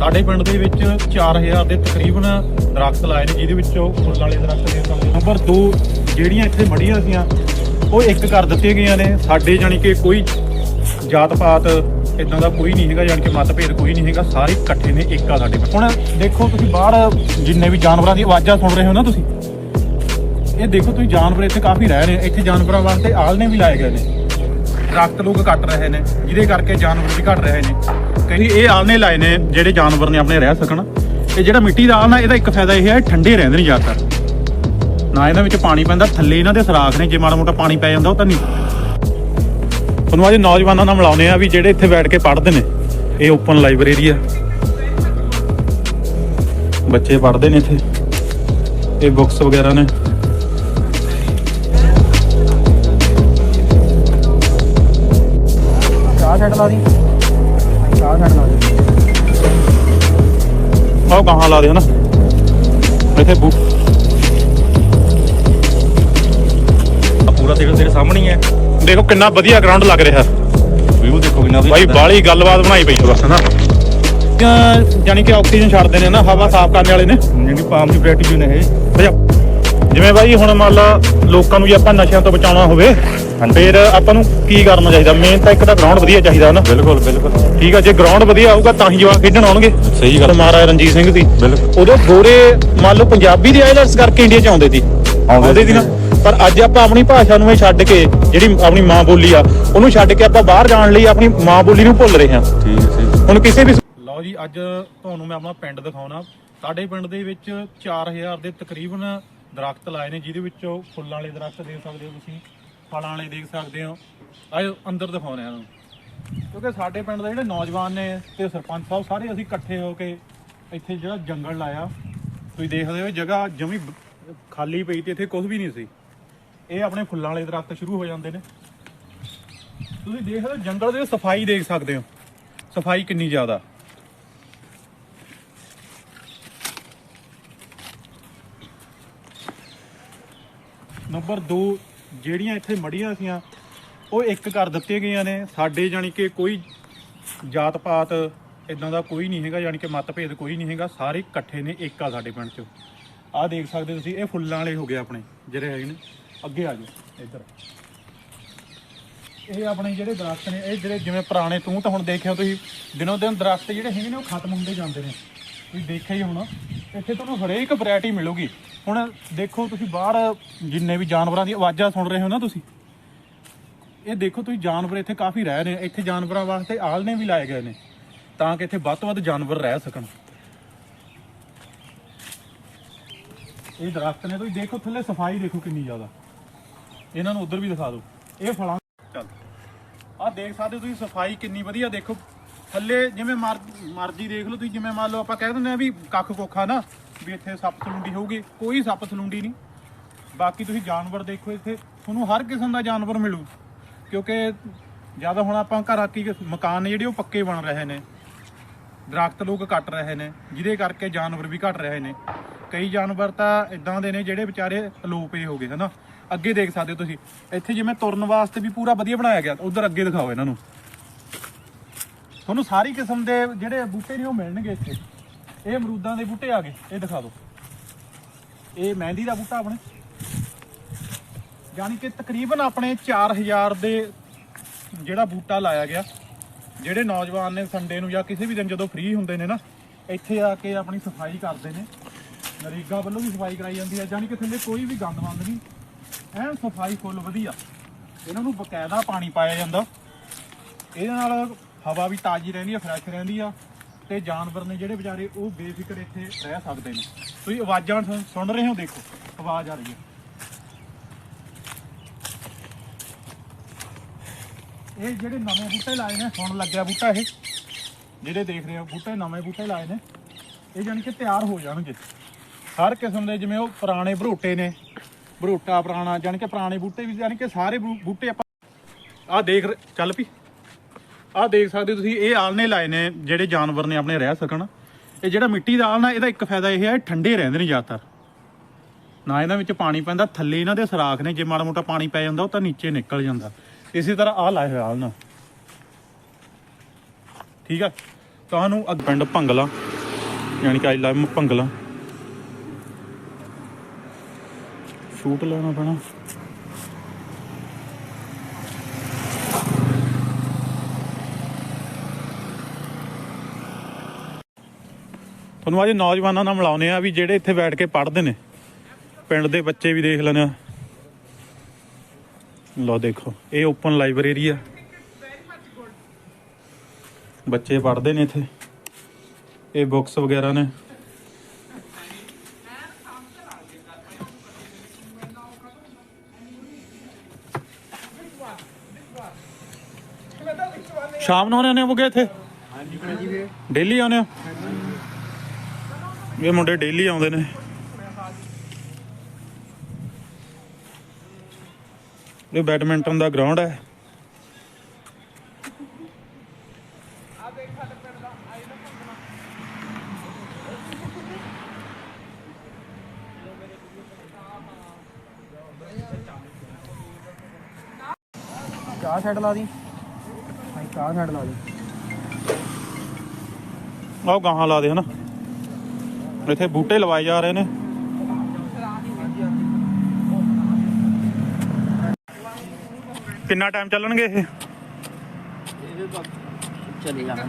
ਸਾਡੇ ਪਿੰਡ ਦੇ ਵਿੱਚ 4000 ਦੇ ਤਕਰੀਬਨ ਦਰਖਤ ਲਾਏ ਨੇ, ਜਿਹਦੇ ਵਿੱਚੋਂ ਫੁੱਲ ਵਾਲੇ ਦਰਖਤ ਦੇ ਸਕਦੇ ਨੰਬਰ 2 ਜਿਹੜੀਆਂ ਇੱਥੇ ਮੜੀਆਂ ਸੀਆਂ, ਉਹ ਇੱਕ ਕਰ ਦਿੱਤੀਆਂ ਗਈਆਂ ਨੇ। ਸਾਡੇ ਜਾਨੀ ਕਿ ਕੋਈ ਜਾਤ ਪਾਤ ਇਦਾਂ ਦਾ ਕੋਈ ਨਹੀਂ ਹੈਗਾ ਜਾਨੀ ਕਿ ਮਤਭੇਦ ਕੋਈ ਨਹੀਂ ਹੈਗਾ, ਸਾਰੇ ਇਕੱਠੇ ਨੇ, ਇੱਕ ਆ ਸਾਡੇ ਪਿੰਡ। ਹੁਣ ਦੇਖੋ ਤੁਸੀਂ ਬਾਹਰ ਜਿੰਨੇ ਵੀ ਜਾਨਵਰਾਂ ਦੀ ਆਵਾਜ਼ਾਂ ਸੁਣ ਰਹੇ ਹੋ ਨਾ ਤੁਸੀਂ, ਇਹ ਦੇਖੋ ਤੁਸੀਂ ਜਾਨਵਰ ਇੱਥੇ ਕਾਫੀ ਰਹਿ ਰਹੇ ਨੇ ਇੱਥੇ ਜਾਨਵਰਾਂ ਵਾਸਤੇ ਆਲਣੇ ਵੀ ਲਾਏ ਗਏ ਨੇ। ਦਰਖਤ ਲੋਕ ਕੱਟ ਰਹੇ ਨੇ, ਜਿਹਦੇ ਕਰਕੇ ਜਾਨਵਰ ਵੀ ਘਟ ਰਹੇ ਨੇ। ਕਈ ਇਹ ਆਲਣੇ ਲਾਏ ਨੇ ਜਿਹੜੇ ਜਾਨਵਰ ਨੇ ਆਪਣੇ ਰਹਿ ਸਕਣ। ਤੇ ਜਿਹੜਾ ਮਿੱਟੀ ਦਾ ਆਲਣਾ ਇਹਦਾ ਇੱਕ ਫਾਇਦਾ ਇਹ ਹੈ ਠੰਡੇ ਰਹਿੰਦੇ ਨੇ ਜ਼ਿਆਦਾਤਰ। ਨਾ ਇਹਨਾਂ ਵਿੱਚ ਪਾਣੀ ਪੈਂਦਾ, ਥੱਲੇ ਇਹਨਾਂ ਦੇ ਸਰਾਖ ਨੇ, ਜੇ ਮਾੜਾ ਮੋਟਾ ਪਾਣੀ ਪੈ ਜਾਂਦਾ ਉਹ ਤਾਂ ਨਹੀਂ। ਤੁਹਾਨੂੰ ਅੱਜ ਨੌਜਵਾਨਾਂ ਨਾਲ ਮਿਲਾਉਂਦੇ ਆ ਵੀ ਜਿਹੜੇ ਇੱਥੇ ਬੈਠ ਕੇ ਪੜ੍ਹਦੇ ਨੇ, ਇਹ ਓਪਨ ਲਾਇਬ੍ਰੇਰੀ ਆ। ਬੱਚੇ ਪੜ੍ਹਦੇ ਨੇ ਇੱਥੇ। ਇਹ ਬੁੱਕਸ ਵਗੈਰਾ ਨੇ। ਚਾਹ ਛੱਡ ਲਾ ਦੀ। ਆਹ ਕਹਾਂ ਲਾ ਦੇ ਹਨਾ ਇੱਥੇ ਬੂ ਆ ਪੂਰਾ ਤੇਰੇ ਤੇਰੇ ਸਾਹਮਣੇ ਹੀ ਹੈ। ਦੇਖੋ ਕਿੰਨਾ ਵਧੀਆ ਗਰਾਊਂਡ ਲੱਗ ਰਿਹਾ। ਵਿਊ ਦੇਖੋ ਕਿੰਨਾ ਵਧੀਆ ਬਾਈ। ਬਾਲੀ ਗੱਲਬਾਤ ਬਣਾਈ ਪਈ ਬਸ ਨਾ ਯਾਨੀ ਕਿ ਆਕਸੀਜਨ ਛੱਡਦੇ ਨੇ ਨਾ ਹਵਾ ਸਾਫ਼ ਕਰਨ ਵਾਲੇ ਨੇ। ਜਿਹੜੀ ਪਾਮ ਦੀ ਜੋ ਨੇ ਇਹ। ਜਿਵੇਂ ਬਾਈ ਹੁਣ ਮੰਨ ਲਾ ਲੋਕਾਂ ਨੂੰ ਜੇ ਆਪਾਂ ਨਸ਼ਿਆਂ ਤੋਂ ਬਚਾਉਣਾ ਹੋਵੇ ਫਿਰ ਆਪਾਂ ਨੂੰ ਕੀ ਕਰਨਾ ਚਾਹੀਦਾ? ਮੇਨ ਤਾਂ ਇੱਕ ਤਾਂ ਗਰਾਊਂਡ ਵਧੀਆ ਚਾਹੀਦਾ ਨਾ। ਬਿਲਕੁਲ ਬਿਲਕੁਲ। ਠੀਕ ਆ ਜੇ ਗਰਾਊਂਡ ਵਧੀਆ ਹੋਊਗਾ ਤਾਂ ਹੀ ਜਵਾਕ ਖੇਡਣ ਆਉਣਗੇ। ਸਹੀ ਗੱਲ। ਮਹਾਰਾਜਾ ਰਣਜੀਤ ਸਿੰਘ ਸੀ ਬਿਲਕੁਲ। ਉਦੋਂ ਗੋਰੇ ਮੰਨ ਲਓ ਪੰਜਾਬੀ ਦੇ ਆਇਲਟਸ ਕਰਕੇ ਇੰਡੀਆ ਚ ਆਉਂਦੇ ਸੀ। ਆਉਂਦੇ ਸੀ ਨਾ। ਪਰ ਅੱਜ ਆਪਾਂ ਆਪਣੀ ਭਾਸ਼ਾ ਨੂੰ ਇਹ ਛੱਡ ਕੇ ਜਿਹੜੀ ਆਪਣੀ ਮਾਂ ਬੋਲੀ ਆ ਉਹਨੂੰ ਛੱਡ ਕੇ ਆਪਾਂ ਬਾਹਰ ਜਾਣ ਲਈ ਆਪਣੀ ਮਾਂ ਬੋਲੀ ਨੂੰ ਭੁੱਲ ਰਹੇ ਹਾਂ। ਠੀਕ ਹੈ ਸਹੀ। ਹੁਣ ਕਿਸੇ ਵੀ ਲਓ ਜੀ ਅੱਜ ਤੁਹਾਨੂੰ ਮੈਂ ਆਪਣਾ ਪਿੰਡ ਦਿਖਾਉਣਾ। ਸਾਡੇ ਪਿੰਡ ਦੇ ਵਿੱਚ 4000 ਦੇ ਤਕਰੀਬਨ ਦਰਖਤ ਲਾਏ ਨੇ, ਜਿਹਦੇ ਵਿੱਚੋਂ ਫੁੱਲਾਂ ਵਾਲੇ ਦਰਖਤ ਦੇਖ ਸਕਦੇ ਹੋ ਤੁਸੀਂ, ਫਲਾਂ ਵਾਲੇ ਦੇਖ ਸਕਦੇ ਹੋ। ਆਏ ਅੰਦਰ ਦਿਖਾਉਣੇ ਆ ਤੁਹਾਨੂੰ। ਕਿਉਂਕਿ ਸਾਡੇ ਪਿੰਡ ਦੇ ਜਿਹੜੇ ਨੌਜਵਾਨ ਨੇ ਤੇ ਸਰਪੰਚ ਸਾਹਿਬ, ਸਾਰੇ ਅਸੀਂ ਇਕੱਠੇ ਹੋ ਕੇ ਇੱਥੇ ਜਿਹੜਾ ਜੰਗਲ ਲਾਇਆ। ਤੁਸੀਂ ਦੇਖਦੇ ਹੋ, ਇਹ ਜਗ੍ਹਾ ਜਮੀ ਖਾਲੀ ਪਈ ਤੇ ਇੱਥੇ ਕੁਝ ਵੀ ਨਹੀਂ ਸੀ। ਇਹ ਆਪਣੇ ਫੁੱਲਾਂ ਵਾਲੇ ਦਰਖਤ ਸ਼ੁਰੂ ਹੋ ਜਾਂਦੇ ਨੇ। ਤੁਸੀਂ ਦੇਖਦੇ ਹੋ, ਜੰਗਲ ਦੇ ਸਫ਼ਾਈ ਦੇਖ ਸਕਦੇ ਹੋ। ਸਫ਼ਾਈ ਕਿੰਨੀ ਜ਼ਿਆਦਾ। ਨੰਬਰ 2 ਜਿਹੜੀਆਂ ਇੱਥੇ ਮੜੀਆਂ ਸੀਆਂ, ਉਹ ਇੱਕ ਕਰ ਦਿੱਤੀਆਂ ਗਈਆਂ ਨੇ। ਸਾਡੇ ਜਾਨੀ ਕਿ ਕੋਈ ਜਾਤ ਪਾਤ ਇਦਾਂ ਦਾ ਕੋਈ ਨਹੀਂ ਹੈਗਾ ਜਾਨੀ ਕਿ ਮਤਭੇਦ ਕੋਈ ਨਹੀਂ ਹੈਗਾ। ਸਾਰੇ ਇਕੱਠੇ ਨੇ, ਇੱਕ ਆ ਸਾਡੇ ਪਿੰਡ 'ਚ। ਆਹ ਦੇਖ ਸਕਦੇ ਤੁਸੀਂ, ਇਹ ਫੁੱਲਾਂ ਵਾਲੇ ਹੋ ਗਏ ਆਪਣੇ, ਜਿਹੜੇ ਹੈਗੇ ਨੇ। ਅੱਗੇ ਆ ਜਾਓ, ਇੱਧਰ। ਇਹ ਆਪਣੇ ਜਿਹੜੇ ਦਰਖਤ ਨੇ, ਇਹ ਜਿਹੜੇ ਜਿਵੇਂ ਪੁਰਾਣੇ ਤੂੰ ਤਾਂ ਹੁਣ ਦੇਖਿਆ ਤੁਸੀਂ, ਦਿਨੋਂ ਦਿਨ ਦਰਖਤ ਜਿਹੜੇ ਹੈਗੇ ਨੇ ਉਹ ਖਤਮ ਹੁੰਦੇ ਜਾਂਦੇ ਨੇ। ਤੁਸੀਂ ਦੇਖਿਆ ਹੀ ਹੋਣਾ, ਇੱਥੇ ਤੁਹਾਨੂੰ ਹਰੇਕ ਵੈਰਾਈਟੀ ਮਿਲੂਗੀ। ਹੁਣ ਦੇਖੋ ਤੁਸੀਂ ਬਾਹਰ ਜਿੰਨੇ ਵੀ ਜਾਨਵਰਾਂ ਦੀ ਆਵਾਜ਼ਾਂ ਸੁਣ ਰਹੇ ਹੋ ਨਾ ਤੁਸੀਂ, ਇਹ ਦੇਖੋ ਤੁਸੀਂ ਜਾਨਵਰ ਇੱਥੇ ਕਾਫੀ ਰਹਿ ਰਹੇ ਨੇ ਇੱਥੇ ਜਾਨਵਰਾਂ ਵਾਸਤੇ ਆਲਣੇ ਵੀ ਲਾਏ ਗਏ ਨੇ, ਤਾਂ ਕਿ ਇੱਥੇ ਵੱਧ ਤੋਂ ਵੱਧ ਜਾਨਵਰ ਰਹਿ ਸਕਣ। ਇਹ ਦਰਖਤ ਨੇ ਤੁਸੀਂ ਦੇਖੋ ਥੱਲੇ ਸਫ਼ਾਈ ਦੇਖੋ ਕਿੰਨੀ ਜ਼ਿਆਦਾ। ਇਹਨਾਂ ਨੂੰ ਉਧਰ ਵੀ ਦਿਖਾ ਦਿਓ। ਇਹ ਫਲਾਂ ਚੱਲ। ਆਹ ਦੇਖ ਸਕਦੇ ਹੋ ਤੁਸੀਂ ਸਫ਼ਾਈ ਕਿੰਨੀ ਵਧੀਆ ਦੇਖੋ। ਥੱਲੇ ਜਿਵੇਂ ਮਰ- ਮਰਜ਼ੀ ਦੇਖ ਲਓ ਤੁਸੀਂ, ਜਿਵੇਂ ਮੰਨ ਲਓ ਆਪਾਂ ਕਹਿ ਦਿੰਦੇ ਆ ਵੀ ਕੱਖ ਕੋਖਾ ਨਾ ਵੀ ਇੱਥੇ ਸੱਪ ਸਲੂੰਡੀ ਹੋਊਗੀ, ਕੋਈ ਸੱਪ ਸਲੂੰਡੀ ਨਹੀਂ। ਬਾਕੀ ਤੁਸੀਂ ਜਾਨਵਰ ਦੇਖੋ ਇੱਥੇ, ਤੁਹਾਨੂੰ ਹਰ ਕਿਸਮ ਦਾ ਜਾਨਵਰ ਮਿਲੂ। ਕਿਉਂਕਿ ਜ਼ਿਆਦਾ ਹੁਣ ਆਪਾਂ ਘਰ ਆਕੀ ਮਕਾਨ ਨੇ ਜਿਹੜੇ ਉਹ ਪੱਕੇ ਬਣ ਰਹੇ ਨੇ। ਦਰਖਤ ਲੋਕ ਕੱਟ ਰਹੇ ਨੇ, ਜਿਹਦੇ ਕਰਕੇ ਜਾਨਵਰ ਵੀ ਘਟ ਰਹੇ ਨੇ। ਕਈ ਜਾਨਵਰ ਤਾਂ ਇਦਾਂ ਦੇ ਨੇ ਜਿਹੜੇ ਵਿਚਾਰੇ ਅਲੋਪੇ ਹੋ ਗਏ, ਹਨਾ? ਅੱਗੇ ਦੇਖ ਸਕਦੇ ਹੋ ਤੁਸੀਂ। ਇੱਥੇ ਜਿਵੇਂ ਤੁਰਨ ਵਾਸਤੇ ਵੀ ਪੂਰਾ ਵਧੀਆ ਬਣਾਇਆ ਗਿਆ, ਉਧਰ ਅੱਗੇ ਦਿਖਾਓ ਇਹਨਾਂ ਨੂੰ। ਤੁਹਾਨੂੰ ਸਾਰੀ ਕਿਸਮ ਦੇ ਜਿਹੜੇ ਬੂਟੇ ਨੇ ਉਹ ਮਿਲਣਗੇ ਇੱਥੇ। ਇਹ ਅਮਰੂਦਾਂ ਦੇ ਬੂਟੇ ਆ ਗਏ, ਇਹ ਦਿਖਾ ਦਿਓ। ਇਹ ਮਹਿੰਦੀ ਦਾ ਬੂਟਾ ਆਪਣੇ। ਯਾਨੀ ਕਿ ਤਕਰੀਬਨ ਆਪਣੇ 4000 ਦੇ ਜਿਹੜਾ ਬੂਟਾ ਲਾਇਆ ਗਿਆ, ਜਿਹੜੇ ਨੌਜਵਾਨ ਨੇ ਸੰਡੇ ਨੂੰ ਜਾਂ ਕਿਸੇ ਵੀ ਦਿਨ ਜਦੋਂ ਫ੍ਰੀ ਹੁੰਦੇ ਨੇ ਨਾ, ਇੱਥੇ ਆ ਕੇ ਆਪਣੀ ਸਫ਼ਾਈ ਕਰਦੇ ਨੇ। ਨਰੇਗਾ ਵੱਲੋਂ ਵੀ ਸਫ਼ਾਈ ਕਰਾਈ ਜਾਂਦੀ ਹੈ, ਯਾਨੀ ਕਿ ਥੱਲੇ ਕੋਈ ਵੀ ਗੰਦ ਮੰਦ ਨਹੀਂ। ਐਨ ਸਫ਼ਾਈ ਫੁੱਲ ਵਧੀਆ। ਇਹਨਾਂ ਨੂੰ ਬਕਾਇਦਾ ਪਾਣੀ ਪਾਇਆ ਜਾਂਦਾ। ਇਹਦੇ ਨਾਲ ਹਵਾ ਵੀ ਤਾਜ਼ੀ ਰਹਿੰਦੀ ਹੈ ਫਰੈਸ਼ ਰਹਿੰਦੀ ਆ। ਤੇ ਜਾਨਵਰ ਨੇ ਜਿਹੜੇ ਵਿਚਾਰੇ ਉਹ ਬੇਫਿਕਰ ਇੱਥੇ ਰਹਿ ਸਕਦੇ ਨੇ। ਤੁਸੀਂ ਆਵਾਜ਼ਾਂ ਸੁਣ- ਸੁਣ ਰਹੇ ਹੋ? ਦੇਖੋ, ਆਵਾਜ਼ ਆ ਰਹੀ ਹੈ। ਇਹ ਜਿਹੜੇ ਨਵੇਂ ਬੂਟੇ ਲਾਏ ਨੇ ਹੁਣ ਲੱਗਿਆ ਬੂਟਾ ਇਹ। ਜਿਹੜੇ ਦੇਖ ਰਹੇ ਹੋ, ਬੂਟੇ ਨਵੇਂ ਬੂਟੇ ਲਾਏ ਨੇ। ਇਹ ਜਾਣੀ ਕਿ ਤਿਆਰ ਹੋ ਜਾਣਗੇ। ਹਰ ਕਿਸਮ ਦੇ ਜਿਵੇਂ ਉਹ ਪੁਰਾਣੇ ਬਰੋਟੇ ਨੇ। ਬਰੋਟਾ ਪੁਰਾਣਾ, ਜਾਣੀ ਕਿ ਪੁਰਾਣੇ ਬੂਟੇ ਵੀ, ਜਾਣੀ ਕਿ ਸਾਰੇ ਬੂ- ਬੂਟੇ ਆਪਾਂ ਆਹ ਦੇਖ ਰਹੇ- ਚੱਲ ਪਈ। ਆਹ ਦੇਖ ਸਕਦੇ ਹੋ ਤੁਸੀਂ, ਇਹ ਆਲਣੇ ਲਾਏ ਨੇ, ਜਿਹੜੇ ਜਾਨਵਰ ਨੇ ਆਪਣੇ ਰਹਿ ਸਕਣ। ਇਹ ਜਿਹੜਾ ਮਿੱਟੀ ਦਾ ਆਲਣਾ ਇਹਦਾ ਇੱਕ ਫਾਇਦਾ ਇਹ ਹੈ ਠੰਡੇ ਰਹਿੰਦੇ ਨੇ ਜ਼ਿਆਦਾਤਰ। ਨਾ ਇਹਨਾਂ ਵਿੱਚ ਪਾਣੀ ਪੈਂਦਾ, ਥੱਲੇ ਇਹਨਾਂ ਦੇ ਸਰਾਖ ਨੇ, ਜੇ ਮਾੜਾ ਮੋਟਾ ਪਾਣੀ ਪੈ ਜਾਂਦਾ, ਉਹ ਤਾਂ ਨੀਚੇ ਨਿਕਲ ਜਾਂਦਾ। ਇਸੇ ਤਰ੍ਹਾਂ ਆਹ ਲਾਇਆ ਹੋਇਆ ਆਲਣਾ ਠੀਕ ਆ? ਤੁਹਾਨੂੰ ਅੱਗ ਪਿੰਡ ਭੰਗਲਾ, ਯਾਨੀ ਕਿ ਆਈ ਲਵ ਭੰਗਲਾ। ਸ਼ੂਟ ਲੈਣਾ ਪੈਣਾ। ਤੁਹਾਨੂੰ ਅੱਜ ਨੌਜਵਾਨਾਂ ਨਾਲ ਮਿਲਾਉਂਦੇ ਆ ਵੀ ਜਿਹੜੇ ਇੱਥੇ ਬੈਠ ਕੇ ਪੜ੍ਹਦੇ ਨੇ। ਪਿੰਡ ਦੇ ਬੱਚੇ ਵੀ ਦੇਖ ਲੈਣੇ ਆ। ਲਓ ਦੇਖੋ ਇਹ ਓਪਨ ਲਾਇਬ੍ਰੇਰੀ ਆ। ਬੱਚੇ ਪੜ੍ਹਦੇ ਨੇ ਇੱਥੇ। ਇਹ ਬੁੱਕਸ ਵਗੈਰਾ ਨੇ। ਸ਼ਾਮ ਨੂੰ ਆਉਂਦੇ ਹੋਗੇ ਇੱਥੇ? ਡੇਲੀ ਆਉਂਦੇ ਹੋ? ਇਹ ਮੁੰਡੇ ਡੇਲੀ ਆਉਂਦੇ ਨੇ। ਇਹ ਬੈਡਮਿੰਟਨ ਦਾ ਗਰਾਊਂਡ ਹੈ। ਚਾਹ ਛੱਡ ਲਾ ਦੀ। ਹਾਂ ਛੱਡ ਲਾ ਦੀ। ਆਹ ਗਾਹਾਂ ਲਾ ਦੇ ਹਨਾ। ਇੱਥੇ ਬੂਟੇ ਲਵਾਏ ਜਾ ਰਹੇ ਨੇ। ਕਿੰਨਾ ਟਾਈਮ ਚੱਲਣਗੇ ਇਹ? ਚਲੇ ਜਾਣਾ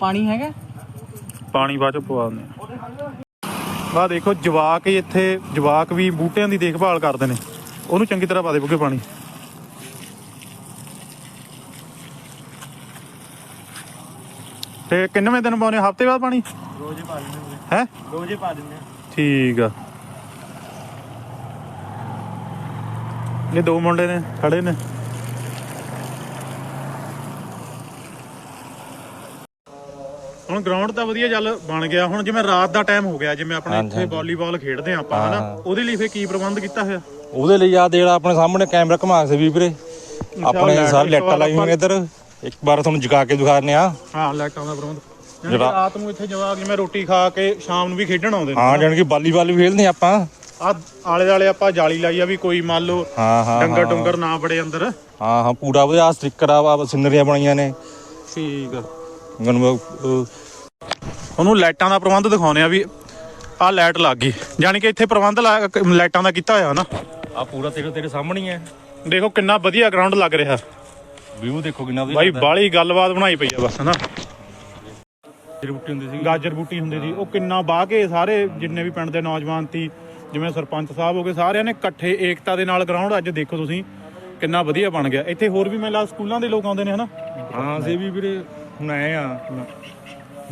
ਪਾਣੀ ਹੈਗਾ? ਪਾਣੀ ਬਾਅਦ ਚ ਪਵਾ ਦਿੰਦੇ ਆ ਆਹ ਦੇਖੋ ਜਵਾਕ ਇੱਥੇ ਜਵਾਕ ਵੀ ਬੂਟਿਆਂ ਦੀ ਦੇਖਭਾਲ ਕਰਦੇ ਨੇ। ਉਹਨੂੰ ਚੰਗੀ ਤਰ੍ਹਾਂ ਪਾ ਦੇ ਬੁੱਗੇ ਪਾਣੀ। ਤੇ ਕਿੰਨਵੇਂ ਦਿਨ ਪਾਉਣੇ? ਹਫ਼ਤੇ ਬਾਅਦ ਪਾਣੀ ਰੋਜ਼ੇ ਪਾ ਦਿੰਦੇ ਹੈ? ਰੋਜ਼ੇ ਪਾ ਦਿੰਦੇ ਠੀਕ ਆ। ਇਹ ਦੋ ਮੁੰਡੇ ਨੇ ਖੜੇ ਨੇ। ਹੁਣ ਗਰਾਊਂਡ ਤਾਂ ਵਧੀਆ ਚੱਲ ਬਣ ਗਿਆ। ਹੁਣ ਜਿਵੇਂ ਰਾਤ ਦਾ ਟਾਈਮ ਹੋ ਗਿਆ ਜਿਵੇਂ ਆਪਣੇ ਇੱਥੇ। ਵਾਲੀਬਾਲ ਖੇਡਦੇ ਆ ਆਪਾਂ ਹਨਾ। ਉਹਦੇ ਲਈ ਫੇ ਕੀ ਪ੍ਰਬੰਧ ਕੀਤਾ ਹੋਇਆ? ਉਹਦੇ ਲਈ ਆ ਜਿਹੜਾ ਆਪਣੇ ਸਾਹਮਣੇ ਕੈਮਰਾ ਘੁਮਾ ਕੇ ਵੀ ਵੀਰੇ। ਆਪਣੇ ਲਾਈਟ ਸਾਰੇ ਲੈਟਾਂ ਲਾਈ ਹੋਈਆਂ ਨੇ ਇੱਧਰ। ਇੱਕ ਵਾਰ ਤੁਹਾਨੂੰ ਜਗਾ ਕੇ ਦਿਖਾਣੇ ਆ ਹਾਂ ਲਾਈਟਾਂ ਦਾ ਪ੍ਰਬੰਧ। ਯਾਨੀ ਕਿ ਜਿਹੜਾ- ਰਾਤ ਨੂੰ ਇੱਥੇ ਜਵਾਕ ਜਿਵੇਂ ਰੋਟੀ ਖਾ ਕੇ ਸ਼ਾਮ ਨੂੰ ਵੀ ਖੇਡਣ ਆਉਂਦੇ ਨੇ। ਹਾਂ ਜਾਨ ਕਿ ਵਾਲੀਬਾਲ ਵੀ ਖੇਡਦੇ ਆਪਾਂ। ਆ ਆਲੇ ਦਾਲੇ ਆਪਾਂ ਜਾਲੀ ਲਾਈ ਆ ਵੀ ਕੋਈ ਮੰਨ ਲਓ ਹਾਂ ਹਾਂ ਡੰਗਰ। ਡੁੰਗਰ ਨਾ ਬੜੇ ਅੰਦਰ। ਹਾਂ ਹਾਂ ਪੂਰਾ ਵਧੀਆ ਸਟicker ਆ ਆ ਸਿਨਰੀਆਂ ਬਣਾਈਆਂ ਨੇ। ਠੀਕ ਆ। ਉਹਨੂੰ ਲਾਈਟਾਂ ਦਾ ਪ੍ਰਬੰਧ ਦਿਖਾਉਨੇ ਆ ਵੀ ਆਹ ਲਾਈਟ ਲੱਗ ਗਈ। ਯਾਨੀ ਕਿ ਇੱਥੇ ਪ੍ਰਬੰਧ ਲਾਈਟਾਂ ਦਾ ਕੀਤਾ ਹੋਇਆ ਨਾ। ਆ ਪੂਰਾ ਤੇਰੇ ਤੇਰੇ ਸਾਹਮਣੇ ਹੀ ਹੈ। ਦੇਖੋ ਕਿੰਨਾ ਵਧੀਆ ਗਰਾਊਂਡ ਲੱਗ ਰਿਹਾ। ਵਿਊ ਦੇਖੋ ਕਿੰਨਾ ਵਧੀਆ ਬਾਈ ਲੱਗਦਾ। ਬਾਲੀ ਗੱਲਬਾਤ ਬਣਾਈ ਪਈ ਆ ਬਸ ਹਨਾ? ਜਿਹੜੀ ਬੁੱਟੀ ਹੁੰਦੀ ਸੀ ਗਾਜਰ ਬੂਟੀ ਹੁੰਦੀ ਸੀ। ਉਹ ਕਿੰਨਾ ਬਾਹ ਕੇ ਸਾਰੇ ਜਿੰਨੇ ਵੀ ਪਿੰਡ ਦੇ ਨੌਜਵਾਨ ਸੀ ਜਿਵੇਂ ਸਰਪੰਚ ਸਾਹਿਬ ਹੋ ਗਏ ਸਾਰਿਆਂ ਨੇ ਇਕੱਠੇ ਏਕਤਾ ਦੇ ਨਾਲ ਗਰਾਊਂਡ ਅੱਜ ਦੇਖੋ ਤੁਸੀਂ ਕਿੰਨਾ ਵਧੀਆ ਬਣ ਗਿਆ। ਇੱਥੇ ਹੋਰ ਵੀ ਮੇਲਾ ਸਕੂਲਾਂ ਦੇ ਲੋਕ ਆਉਂਦੇ ਨੇ ਹਨਾ? ਹਾਂ ਸੇ ਵੀ ਵੀਰੇ ਹੁਣ ਆਏ ਆ।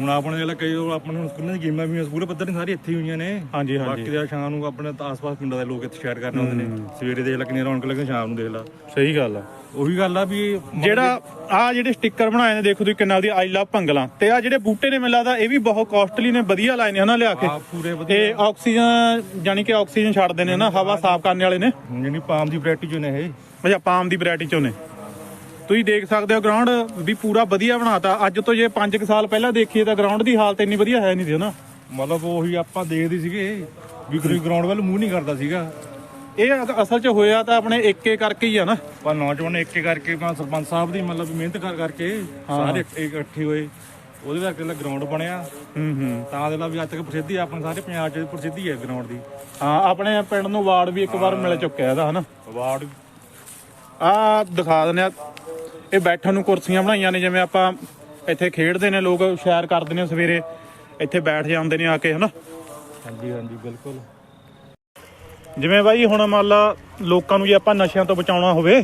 ਹੁਣ ਆਪਣੇ ਜਿਹੜਾ ਕਈ ਉਹ ਆਪਣੇ ਹੁਣ ਸਕੂਲਾਂ ਦੀ ਗੇਮਾਂ ਵੀ ਸਕੂਲ ਪੱਧਰ ਦੀਆਂ ਸਾਰੀ ਇੱਥੇ ਹੀ ਹੋਈਆਂ ਨੇ। ਹਾਂਜੀ ਹਾਂਜੀ। ਬਾਕੀ ਦਾ ਸ਼ਾਮ ਨੂੰ ਆਪਣੇ ਆਸ-ਪਾਸ ਪਿੰਡਾਂ ਦੇ ਲੋਕ ਇੱਥੇ ਸ਼ੇਅਰ ਕਰਨ ਆਉਂਦੇ ਨੇ। ਸਵੇਰੇ ਦੇਖ ਲੈ ਕਿੰਨੀ ਰੌਣਕ ਲੱਗੇ ਸ਼ਾਮ ਨੂੰ ਦੇਖ ਲੈ। ਸਹੀ ਗੱਲ ਆ। ਉਹੀ ਗੱਲ ਆ ਵੀ ਜਿਹੜਾ ਆ ਜਿਹੜੇ ਸਟicker ਬਣਾਏ ਨੇ ਦੇਖੋ ਤੁਸੀਂ ਕਿੰਨਾ ਦੀ ਆਈ ਲਵ ਭੰਗਲਾ। ਤੇ ਆ ਜਿਹੜੇ ਬੂਟੇ ਨੇ ਮੈਨੂੰ ਲੱਗਦਾ ਇਹ ਵੀ ਬਹੁਤ ਕਾਸਟਲੀ ਨੇ ਵਧੀਆ ਲਾਏ ਨੇ ਹਨਾ ਲਿਆ ਕੇ। ਆ ਪੂਰੇ ਵਧੀਆ। ਇਹ ਆਕਸੀਜਨ ਯਾਨੀ ਕਿ ਆਕਸੀਜਨ ਛੱਡਦੇ ਨੇ ਨਾ ਹਵਾ ਸਾਫ਼ ਕਰਨ ਵਾਲੇ ਨੇ। ਜਿਹੜੀ ਪਾਮ ਦੀ ਵੈਰਾਈਟੀ ਜੋ ਨੇ ਇਹ। ਅੱਛਾ ਪਾਮ ਦੀ ਵੈਰਾਈਟੀ ਚੋਂ ਨੇ। ਤੁਸੀਂ ਦੇਖ ਸਕਦੇ ਹੋ ਗਰਾਊਂਡ ਵੀ ਪੂਰਾ ਵਧੀਆ ਬਣਾਤਾ। ਅੱਜ ਤੋਂ ਜੇ 5 ਸਾਲ ਪਹਿਲਾਂ ਦੇਖੀਏ ਤਾਂ ਗਰਾਊਂਡ ਦੀ ਹਾਲਤ ਇੰਨੀ ਵਧੀਆ ਹੈ ਨਹੀਂ ਸੀ ਹਨਾ। ਮਤਲਬ ਉਹੀ ਆਪਾਂ ਦੇਖਦੇ ਸੀਗੇ ਵੀ ਕੋਈ ਗਰਾਊਂਡ ਵੱਲ ਮੂੰਹ ਨਹੀਂ ਕਰਦਾ ਸੀਗਾ। ਇਹ ਅਸਲ 'ਚ ਹੋਇਆ ਤਾਂ ਆਪਣੇ ਏਕੇ ਕਰਕੇ ਹੀ ਆ ਨਾ। ਪਰ ਨੌਜਵਾਨ ਇੱਕ ਇੱਕ ਕਰਕੇ ਆਪਣਾ ਸਰਪੰਚ ਸਾਹਿਬ ਦੀ ਮਤਲਬ ਮਿਹਨਤ ਕਰ ਕਰਕੇ ਸਾਰੇ ਇਕੱਠੇ ਹੋਏ। ਉਹਦੇ ਕਰਕੇ ਜਿਹੜਾ ਗਰਾਊਂਡ ਬਣਿਆ। ਹੂੰ ਹੂੰ। ਤਾਂ ਦੇ ਲਾ ਵੀ ਅੱਜ ਤੱਕ ਪ੍ਰਸਿੱਧੀ ਆਪਣੇ ਸਾਰੇ ਪੰਜਾਬ 'ਚ ਪ੍ਰਸਿੱਧੀ ਹੈ ਗਰਾਊਂਡ ਦੀ। ਹਾਂ ਆਪਣੇ ਪਿੰਡ ਨੂੰ ਵਾਰਡ ਵੀ ਇੱਕ ਵਾਰ ਮਿਲ ਚੁੱਕਿਆ ਇਹਦਾ ਹਨਾ। ਅਵਾਰਡ ਆ ਦਿਖਾ ਦਿੰਦੇ ਆ। ਇਹ ਬੈਠਣ ਨੂੰ ਕੁਰਸੀਆਂ ਬਣਾਈਆਂ ਨੇ ਜਿਵੇਂ ਆਪਾਂ ਇੱਥੇ ਖੇਡਦੇ ਨੇ ਲੋਕ ਸ਼ੈਰ ਕਰਦੇ ਨੇ ਸਵੇਰੇ ਇੱਥੇ ਬੈਠ ਜਾਂਦੇ ਨੇ ਆ ਕੇ ਹਨਾ? ਹਾਂਜੀ ਹਾਂਜੀ ਬਿਲਕੁਲ। ਜਿਵੇਂ ਬਾਈ ਹੁਣ ਮੰਨ ਲਾ ਲੋਕਾਂ ਨੂੰ ਜੇ ਆਪਾਂ ਨਸ਼ਿਆਂ ਤੋਂ ਬਚਾਉਣਾ ਹੋਵੇ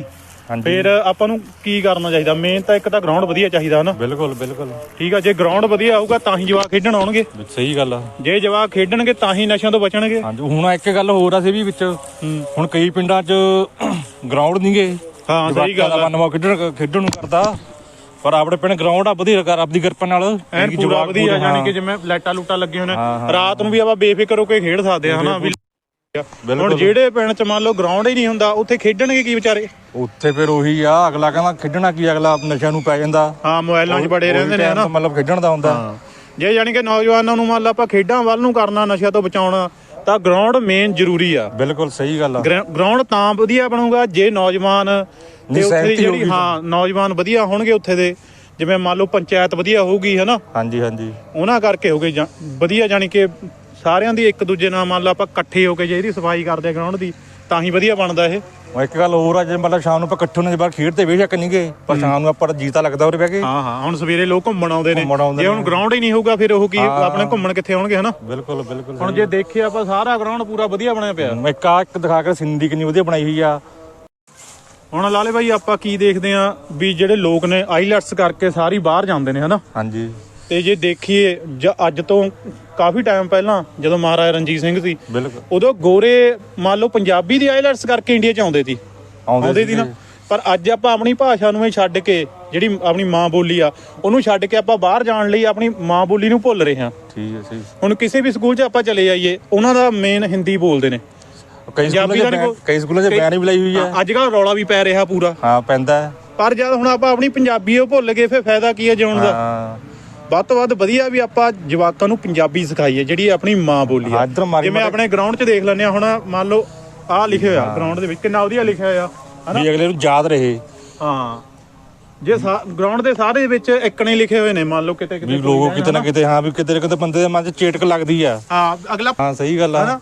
ਫਿਰ ਆਪਾਂ ਨੂੰ ਕੀ ਕਰਨਾ ਚਾਹੀਦਾ? ਮੇਨ ਤਾਂ ਇੱਕ ਤਾਂ ਗਰਾਊਂਡ ਵਧੀਆ ਚਾਹੀਦਾ ਹਨਾ? ਬਿਲਕੁਲ ਬਿਲਕੁਲ। ਠੀਕ ਆ ਜੇ ਗਰਾਊਂਡ ਵਧੀਆ ਆਊਗਾ ਤਾਂ ਹੀ ਜਵਾਕ ਖੇਡਣ ਆਉਣਗੇ। ਸਹੀ ਗੱਲ ਆ। ਜੇ ਜਵਾਕ ਖੇਡਣਗੇ ਤਾਂ ਹੀ ਨਸ਼ਿਆਂ ਤੋਂ ਬਚਣਗੇ। ਹਾਂਜੀ ਹੁਣ ਇੱਕ ਗੱਲ ਹੋਰ ਆ ਸੀ ਵੀ ਵਿੱਚ ਹੁਣ ਕਈ ਪਿੰਡਾਂ 'ਚ ਗਰਾਊਂਡ ਨਹੀਂਗੇ ਹਾਂ ਸਹੀ ਗੱਲ ਆ। ਮਨਵਾ ਖੇਡਣ ਖੇਡਣ ਨੂੰ ਕਰਦਾ। ਪਰ ਆਪਣੇ ਪਿੰਡ ਗਰਾਊਂਡ ਆ ਵਧੀਆ ਕਰ ਆਪਦੀ ਕਿਰਪਾ ਨਾਲ। ਐਨ ਪੂਰਾ ਵਧੀਆ ਯਾਨੀ ਕਿ ਜਿਵੇਂ ਲਾਈਟਾਂ ਲੂਟਾਂ ਲੱਗੀਆਂ ਹੋਣ। ਰਾਤ ਨੂੰ ਵੀ ਆਪਾਂ ਬੇਫਿਕਰ ਹੋ ਕੇ ਖੇਡ ਸਕਦੇ ਆ ਹਨਾ? ਵੀ ਹੁਣ ਜਿਹੜੇ ਪਿੰਡ ਚ ਮੰਨ ਲਓ ਗਰਾਊਂਡ ਹੀ ਨਹੀਂ ਹੁੰਦਾ ਉੱਥੇ ਖੇਡਣਗੇ ਕੀ ਵਿਚਾਰੇ? ਉੱਥੇ ਫਿਰ ਉਹੀ ਆ ਅਗਲਾ ਕਹਿੰਦਾ ਖੇਡਣਾ ਕੀ ਅਗਲਾ ਨਸ਼ਿਆਂ ਨੂੰ ਪੈ ਜਾਂਦਾ। ਹਾਂ ਮੋਬਾਈਲਾਂ 'ਚ ਬੜੇ ਰਹਿੰਦੇ ਨੇ ਹਨਾ? ਮਤਲਬ ਖੇਡਣ ਦਾ ਹੁੰਦਾ। ਜੇ ਯਾਨੀ ਕਿ ਨੌਜਵਾਨਾਂ ਨੂੰ ਮੰਨ ਲਾ ਆਪਾਂ ਖੇਡਾਂ ਵੱਲ ਨੂੰ ਕਰਨਾ ਨਸ਼ਿਆਂ ਤੋਂ ਬਚਾਉਣਾ ਤਾਂ ਗਰਾਊਂਡ ਮੇਨ ਜ਼ਰੂਰੀ ਆ। ਬਿਲਕੁਲ ਸਹੀ ਗੱਲ ਆ। ਗਰਾਊਂਡ ਤਾਂ ਵਧੀਆ ਬਣੂਗਾ ਜੇ ਨੌਜਵਾਨ ਤੇ ਉੱਥੇ ਦੀ ਜਿਹੜੀ ਹਾਂ ਨੌਜਵਾਨ ਵਧੀਆ ਹੋਣਗੇ ਉੱਥੇ ਦੇ। ਜਿਵੇਂ ਮੰਨ ਲਓ ਪੰਚਾਇਤ ਵਧੀਆ ਹੋਊਗੀ ਹਨਾ? ਹਾਂਜੀ ਹਾਂਜੀ। ਉਹਨਾਂ ਕਰਕੇ ਹੋਗੇ ਵਧੀਆ ਜਾਨੀ ਕਿ ਸਾਰਿਆਂ ਦੀ ਇੱਕ ਦੂਜੇ ਨਾਲ ਮੰਨ ਲਓ ਆਪਾਂ ਇਕੱਠੇ ਹੋ ਕੇ ਜੇ ਇਹਦੀ ਸਫ਼ਾਈ ਕਰਦੇ ਗਰਾਊਂਡ ਦੀ ਤਾਂ ਹੀ ਵਧੀਆ ਬਣਦਾ ਇਹ। ਉਹ ਇੱਕ ਗੱਲ ਹੋਰ ਆ ਜੇ ਮਤਲਬ ਸ਼ਾਮ ਨੂੰ ਆਪਾਂ ਇਕੱਠੇ ਹੋਣੇ ਦੇ ਬਾਅਦ ਖੇਡਦੇ ਬੇਸ਼ੱਕ ਨਹੀਂ ਗਏ ਪਰ ਸ਼ਾਮ ਨੂੰ ਆਪਾਂ ਜੀਤਾ ਲੱਗਦਾ ਉਰੇ ਬਹਿ ਕੇ। ਹਾਂ ਹਾਂ ਹੁਣ ਸਵੇਰੇ ਲੋਕ ਘੁੰਮਣ ਆਉਂਦੇ ਨੇ। ਜੇ ਹੁਣ। ਗਰਾਊਂਡ ਹੀ ਨਹੀਂ ਹੋਊਗਾ ਫਿਰ ਉਹ ਕੀ ਆਪਣੇ ਘੁੰਮਣ ਕਿੱਥੇ ਆਉਣਗੇ ਹਨਾ? ਬਿਲਕੁਲ ਬਿਲਕੁਲ ਹੁਣ ਜੇ ਦੇਖਿਆ ਆਪਾਂ ਸਾਰਾ ਗਰਾਊਂਡ ਪੂਰਾ ਵਧੀਆ ਬਣਿਆ ਪਿਆ। ਇੱਕ ਆ ਇੱਕ ਦਿਖਾ ਕੇ ਸਿੰਦੀ ਕਿੰਨੀ ਵਧੀਆ ਬਣਾਈ ਹੋਈ ਆ। ਹੁਣ ਲਾਲੇ ਭਾਈ ਆਪਾਂ ਕੀ ਦੇਖਦੇ ਆ ਵੀ ਜਿਹੜੇ ਲੋਕ ਨੇ ਆਈਲੈਟਸ ਕਰਕੇ ਸਾਰੀ ਬਾਹਰ ਜਾਂਦੇ ਨੇ ਹਨਾ? ਹਾਂਜੀ। ਤੇ ਜੇ ਦੇਖੀਏ ਅੱਜ ਤੋਂ ਕਾਫੀ ਟਾਈਮ ਪਹਿਲਾਂ ਜਦੋਂ ਮਹਾਰਾਜਾ ਰਣਜੀਤ ਸਿੰਘ ਸੀ ਬਿਲਕੁਲ। ਉਦੋਂ ਗੋਰੇ ਮੰਨ ਲਓ ਪੰਜਾਬੀ ਦੀ ਆਈਲੈਟਸ ਕਰਕੇ ਇੰਡੀਆ ਚ ਆਉਂਦੇ ਸੀ। ਆਉਂਦੇ ਸੀ ਨਾ। ਪਰ ਅੱਜ ਆਪਾਂ ਆਪਣੀ ਭਾਸ਼ਾ ਨੂੰ ਹੀ ਛੱਡ ਕੇ ਜਿਹੜੀ ਆਪਣੀ ਮਾਂ ਬੋਲੀ ਆ ਉਹਨੂੰ ਛੱਡ ਕੇ ਆਪਾਂ ਬਾਹਰ ਜਾਣ ਲਈ ਆਪਣੀ ਮਾਂ ਬੋਲੀ ਨੂੰ ਭੁੱਲ ਰਹੇ ਹਾਂ। ਠੀਕ ਹੈ ਸਹੀ ਹੁਣ ਕਿਸੇ ਵੀ ਸਕੂਲ 'ਚ ਆਪਾਂ ਚਲੇ ਜਾਈਏ ਉਹਨਾਂ ਦਾ ਮੇਨ ਹਿੰਦੀ ਬੋਲਦੇ ਨੇ। ਕਈ ਸਕੂਲਾਂ 'ਚ ਕਈ ਸਕੂਲਾਂ 'ਚ ਬੈਨ ਵੀ ਲਾਈ ਹੋਈ ਆ ਅੱਜ ਕੱਲ ਰੌਲਾ ਵੀ ਪੈ ਰਿਹਾ ਪੂਰਾ। ਹਾਂ ਪੈਂਦਾ ਹੈ। ਪਰ ਜਦ ਹੁਣ ਆਪਾਂ ਆਪਣੀ ਪੰਜਾਬੀ ਉਹ ਭੁੱਲ ਗਏ ਫਿਰ ਫਾਇਦਾ ਕੀ ਹੈ ਜਿਉਣ ਦਾ? ਹਾਂ। ਵੱਧ ਤੋਂ ਵੱਧ ਵਧੀਆ ਵੀ ਆਪਾਂ ਜਵਾਕਾਂ ਨੂੰ ਪੰਜਾਬੀ ਸਿਖਾਈਏ ਜਿਹੜੀ ਆਪਣੀ ਮਾਂ ਬੋਲੀ ਹਾਂ, ਆ ਇੱਧਰ ਮਾਰੀ ਜਿਵੇਂ ਆਪਣੇ ਗਰਾਊਂਡ 'ਚ ਦੇਖ ਲੈਂਦੇ ਆ ਹੁਣ ਮੰਨ ਲਓ ਆਹ ਲਿਖਿਆ ਹੋਇਆ ਗਰਾਊਂਡ ਦੇ ਵਿੱਚ ਕਿੰਨਾ ਵਧੀਆ ਲਿਖਿਆ ਹੋਇਆ ਵੀ ਅਗਲੇ ਨੂੰ ਯਾਦ ਰਹੇ। ਹਾਂ। ਜੇ ਗਰਾਊਂਡ ਦੇ ਸਾਰੇ ਵਿੱਚ ਇੱਕਣੇ ਲਿਖੇ ਹੋਏ ਨੇ ਮੰਨ ਲਓ ਕਿਤੇ ਕਿਤੇ ਵੀ ਲੋਕ ਕਿਤੇ ਨਾ ਕਿਤੇ ਹਾਂ ਵੀ ਕਿਤੇ ਨਾ ਕਿਤੇ ਬੰਦੇ ਦੇ ਮਨ 'ਚ ਚੇਟਕ ਲੱਗਦੀ ਆ। ਹਾਂ ਅਗਲਾ ਹਾਂ ਸਹੀ ਗੱਲ ਆ।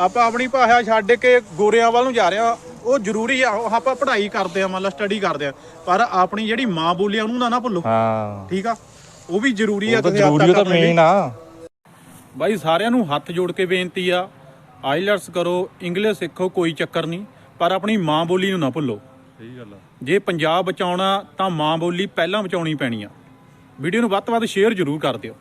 ਆਪਾਂ ਆਪਣੀ ਭਾਸ਼ਾ ਛੱਡ ਕੇ ਗੋਰਿਆਂ ਵੱਲ ਨੂੰ ਜਾ ਰਹੇ ਉਹ ਜ਼ਰੂਰੀ ਆ ਆਪਾਂ ਪੜ੍ਹਾਈ ਕਰਦੇ ਆ ਮੰਨ ਲਾ ਸਟੱਡੀ ਕਰਦੇ ਆ ਪਰ ਆਪਣੀ ਜਿਹੜੀ ਮਾਂ ਬੋਲੀ ਆ ਉਹਨੂੰ ਨਾ ਨਾ ਭੁੱਲੋ। ਹਾਂ। ਠੀਕ ਆ? ਉਹ ਵੀ ਜ਼ਰੂਰੀ ਆ ਉਹ ਤਾਂ ਕਿਸੇ ਹੱਦ ਜ਼ਰੂਰੀ ਉਹ ਤਾਂ। ਮੇਨ ਆ। ਬਾਈ ਸਾਰਿਆਂ ਨੂੰ ਹੱਥ ਜੋੜ ਕੇ ਬੇਨਤੀ ਆ ਆਈਲਟਸ ਕਰੋ ਇੰਗਲਿਸ਼ ਸਿੱਖੋ ਕੋਈ ਚੱਕਰ ਨਹੀਂ ਪਰ ਆਪਣੀ ਮਾਂ ਬੋਲੀ ਨੂੰ ਨਾ ਭੁੱਲੋ। ਸਹੀ ਗੱਲ ਆ। ਜੇ ਪੰਜਾਬ ਬਚਾਉਣਾ ਤਾਂ ਮਾਂ ਬੋਲੀ ਪਹਿਲਾਂ ਬਚਾਉਣੀ ਪੈਣੀ ਆ। ਵੀਡੀਓ ਨੂੰ ਵੱਧ ਤੋਂ ਵੱਧ ਸ਼ੇਅਰ ਜ਼ਰੂਰ ਕਰ ਦਿਓ।